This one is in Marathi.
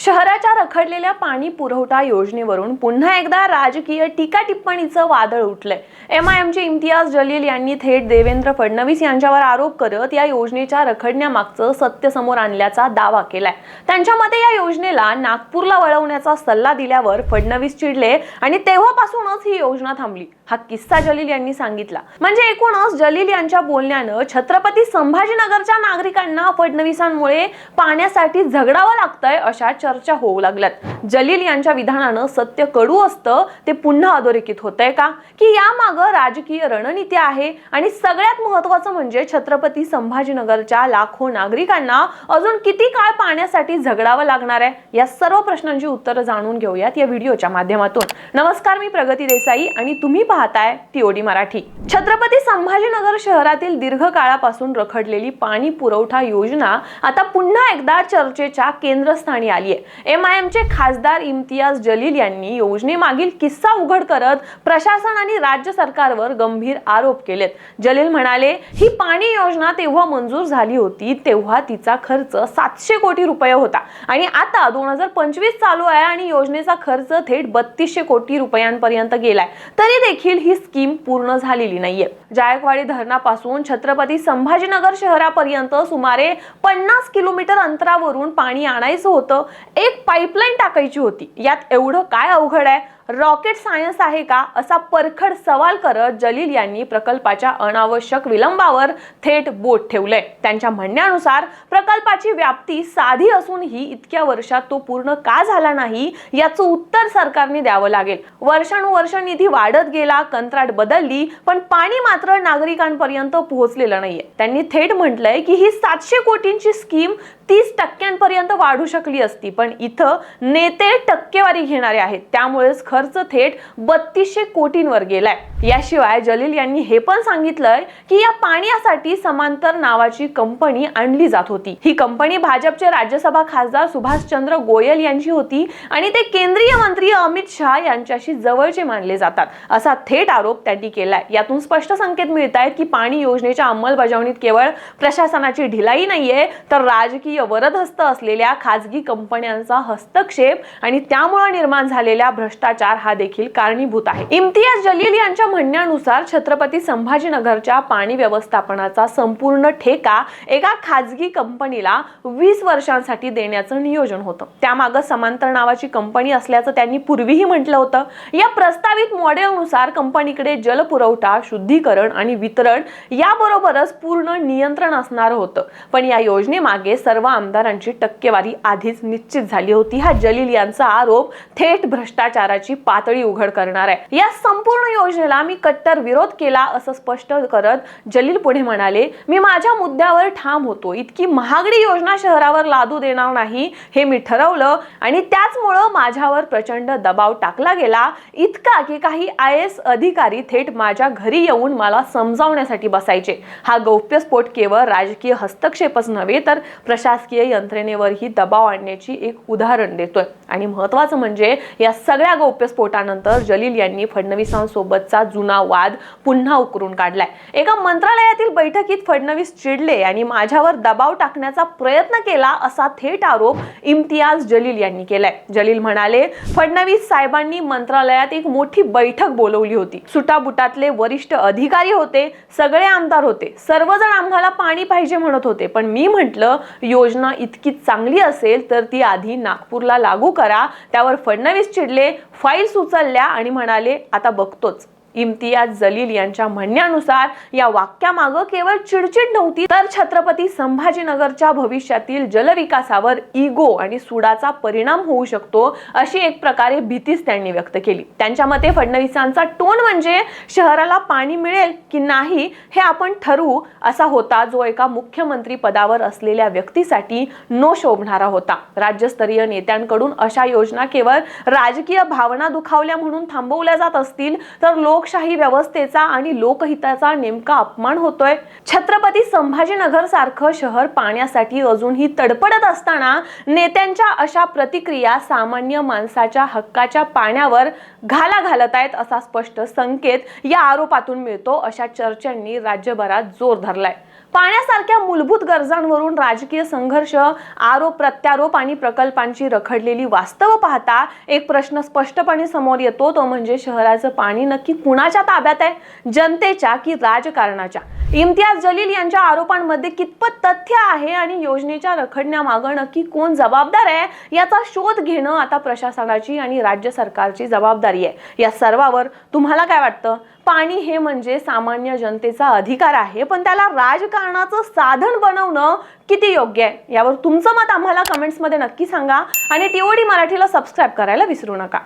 शहराच्या रखडलेल्या पाणी पुरवठा योजनेवरून पुन्हा एकदा राजकीय टीका टिप्पणीचं वादळ उठलंय. एम आय एमचे इम्तियाज जलील यांनी थेट देवेंद्र फडणवीस यांच्यावर आरोप करत या योजनेच्या रखडण्यामागचं सत्य समोर आणल्याचा दावा केलाय. त्यांच्या मते या योजनेला नागपूरला वळवण्याचा सल्ला दिल्यावर फडणवीस चिडले आणि तेव्हापासूनच ही योजना थांबली हा किस्सा जलील यांनी सांगितला. म्हणजे एकूणच जलील यांच्या बोलण्यानं छत्रपती संभाजीनगरच्या नागरिकांना फडणवीसांमुळे पाण्यासाठी झगडावं लागतंय अशा चर्चा होऊ लागल्यात. जलील यांच्या विधानानं सत्य कडू असतं ते पुन्हा अधोरेखित होतंय का? की यामागं राजकीय रणनीती आहे? आणि सगळ्यात महत्वाचं म्हणजे छत्रपती संभाजीनगरच्या लाखो नागरिकांना अजून किती काळ पाण्यासाठी झगडावं लागणार आहे? या सर्व प्रश्नांची उत्तरं जाणून घेऊयात या व्हिडिओच्या माध्यमातून. नमस्कार मी प्रगती देसाई आणि तुम्ही पाहताय टीओडी मराठी. छत्रपती संभाजीनगर शहरातील दीर्घकाळापासून रखडलेली पाणी पुरवठा योजना आता पुन्हा एकदा चर्चेच्या केंद्रस्थानी आली आहे एम आय एमचे खासदार इम्तियाज जलील यांनी योजनेमागील किस्सा उघड करत प्रशासन आणि राज्य सरकारवर गंभीर आरोप केलेत. जलील म्हणाले ही पाणी योजना तेव्हा मंजूर झाली होती तेव्हा तिचा खर्च सातशे कोटी रुपये होता आणि आता दोन हजार पंचवीस चालू आहे आणि योजनेचा खर्च थेट बत्तीसशे कोटी रुपयांपर्यंत गेलाय. तरी देखील ही स्कीम पूर्ण झालेली नाहीये. जायकवाडी धरणापासून छत्रपती संभाजीनगर शहरापर्यंत सुमारे पन्नास किलोमीटर अंतरावरून पाणी आणायचं होतं. एक पाईपलाईन टाकायची होती. यात एवढं काय अवघड आहे? रॉकेट सायन्स आहे का असा परखड सवाल करत जलील यांनी प्रकल्पाच्या अनावश्यक विलंबावर थेट बोट ठेवलंय. त्यांच्या म्हणण्यानुसार प्रकल्पाची व्याप्ती साधी असूनही इतक्या वर्षात तो पूर्ण का झाला नाही याचं उत्तर सरकारने द्यावं लागेल. वर्षानुवर्ष निधी वाढत गेला कंत्राट बदलली पण पाणी मात्र नागरिकांपर्यंत पोहोचलेलं नाहीये. त्यांनी थेट म्हटलंय की ही सातशे कोटींची स्कीम तीस टक्क्यांपर्यंत वाढू शकली असती पण इथं नेते टक्केवारी घेणारे आहेत. त्यामुळेच खर्च थेट बत्तीसशे कोटींवर गेलाय. याशिवाय जलील यांनी हे पण सांगितलंय की या पाण्यासाठी समांतर नावाची कंपनी आणली जात होती. ही कंपनी भाजपचे राज्यसभा खासदार सुभाषचंद्र गोयल यांची होती आणि ते केंद्रीय मंत्री अमित शहा यांच्याशी जवळचे मानले जातात. असा थेट आरोप त्यांनी केलाय. यातून स्पष्ट संकेत मिळत आहेत की पाणी योजनेच्या अंमलबजावणीत केवळ प्रशासनाची ढिलाई नाहीये तर राजकीय वरदहस्त असलेल्या खाजगी कंपन्यांचा हस्तक्षेप आणि त्यामुळे निर्माण झालेल्या भ्रष्टाचार हा देखील कारणीभूत आहे. इम्तियाज जलील यांच्या म्हणण्यानुसार छत्रपती संभाजीनगरच्या पाणी व्यवस्थापनाचा संपूर्ण ठेका एका खाजगी कंपनीला वीस वर्षांसाठी देण्याचं नियोजन होतं. त्यामागं समांतर नावाची कंपनी असल्याचं त्यांनी पूर्वीही म्हटलं होतं. या प्रस्तावित मॉडेलनुसार कंपनीकडे जलपुरवठा शुद्धीकरण आणि वितरण याबरोबरच पूर्ण नियंत्रण असणार होतं. पण या योजनेमागे सर्व आमदारांची टक्केवारी आधीच निश्चित झाली होती. हा जलील यांचा आरोप थेट भ्रष्टाचाराची पातळी उघड करणार आहे. या संपूर्ण योजनेला मी कट्टर विरोध केला असं स्पष्ट करत जलील पुढे म्हणाले मी माझ्या मुद्द्यावर ठाम होतो. इतकी महागडी योजना शहरावर लादू देणार नाही हे मी ठरवलं आणि त्याचमुळं माझ्यावर प्रचंड दबाव टाकला गेला. इतका की काही आय एस अधिकारी थेट माझ्या घरी येऊन मला समजावण्यासाठी बसायचे. हा गौप्यस्फोट केवळ राजकीय हस्तक्षेपच नव्हे तर प्रशासकीय यंत्रणेवरही दबाव आणण्याची एक उदाहरण देतोय. आणि महत्वाचं म्हणजे या सगळ्या गौप्यस्फोटानंतर जलील यांनी फडणवीसांसोबतचा जुना वाद पुन्हा उकरून काढलाय. एका मंत्रालयातील बैठकीत फडणवीस चिडले आणि माझ्यावर दबाव टाकण्याचा प्रयत्न केला असा थेट आरोप इम्तियाज जलील यांनी केलाय. जलील म्हणाले फडणवीस साहेबांनी मंत्रालयात एक मोठी बैठक बोलवली होती. सुटाबुटातले वरिष्ठ अधिकारी होते सगळे आमदार होते. सर्वजण आम्हाला पाणी पाहिजे म्हणत होते. पण मी म्हटलं योजना इतकी चांगली असेल तर ती आधी नागपूरला लागू करा. त्यावर फडणवीस चिडले फाईल्स उचलल्या आणि म्हणाले आता बघतोच. इम्तियाज जलील यांच्या म्हणण्यानुसार या वाक्यामागं केवळ चिडचिड नव्हती तर छत्रपती संभाजीनगरच्या भविष्यातील जलविकासावर इगो आणि सुडाचा परिणाम होऊ शकतो अशी एक प्रकारे भीतीच त्यांनी व्यक्त केली. त्यांच्या मते फडणवीसांचा टोन म्हणजे शहराला पाणी मिळेल की नाही हे आपण ठरवू असा होता जो एका मुख्यमंत्री पदावर असलेल्या व्यक्तीसाठी नो शोभणारा होता. राज्यस्तरीय नेत्यांकडून अशा योजना केवळ राजकीय भावना दुखावल्या म्हणून थांबवल्या जात असतील तर लोक लोकशाही व्यवस्थेचा आणि लोकहिताचा नेमका अपमान होतोय. छत्रपती संभाजीनगर सारखं शहर पाण्यासाठी अजूनही तडपडत असताना नेत्यांच्या अशा प्रतिक्रिया सामान्य माणसाच्या हक्काच्या पाण्यावर घाला घालत आहेत असा स्पष्ट संकेत या आरोपातून मिळतो अशा चर्चांनी राज्यभरात जोर धरलाय. पाण्यासारख्या मूलभूत गरजांवरून राजकीय संघर्ष आरोप प्रत्यारोप आणि प्रकल्पांची रखडलेली वास्तव पाहता एक प्रश्न स्पष्टपणे समोर येतो. तो म्हणजे शहराचं पाणी नक्की कुणाच्या ताब्यात आहे? जनतेच्या की राजकारणाच्या? इम्तियाज जलील यांच्या आरोपांमध्ये कितपत तथ्य आहे आणि योजनेच्या रखडण्यामागं नक्की कोण जबाबदार आहे? याचा शोध घेणं आता प्रशासनाची आणि राज्य सरकारची जबाबदारी आहे. या सर्वावर तुम्हाला काय वाटतं? पाणी हे म्हणजे सामान्य जनतेचा अधिकार आहे पण त्याला राजकारणाचं साधन बनवणं किती योग्य आहे? यावर तुमचं मत आम्हाला कमेंट्समध्ये नक्की सांगा. आणि टीओडी मराठीला सबस्क्राईब करायला विसरू नका.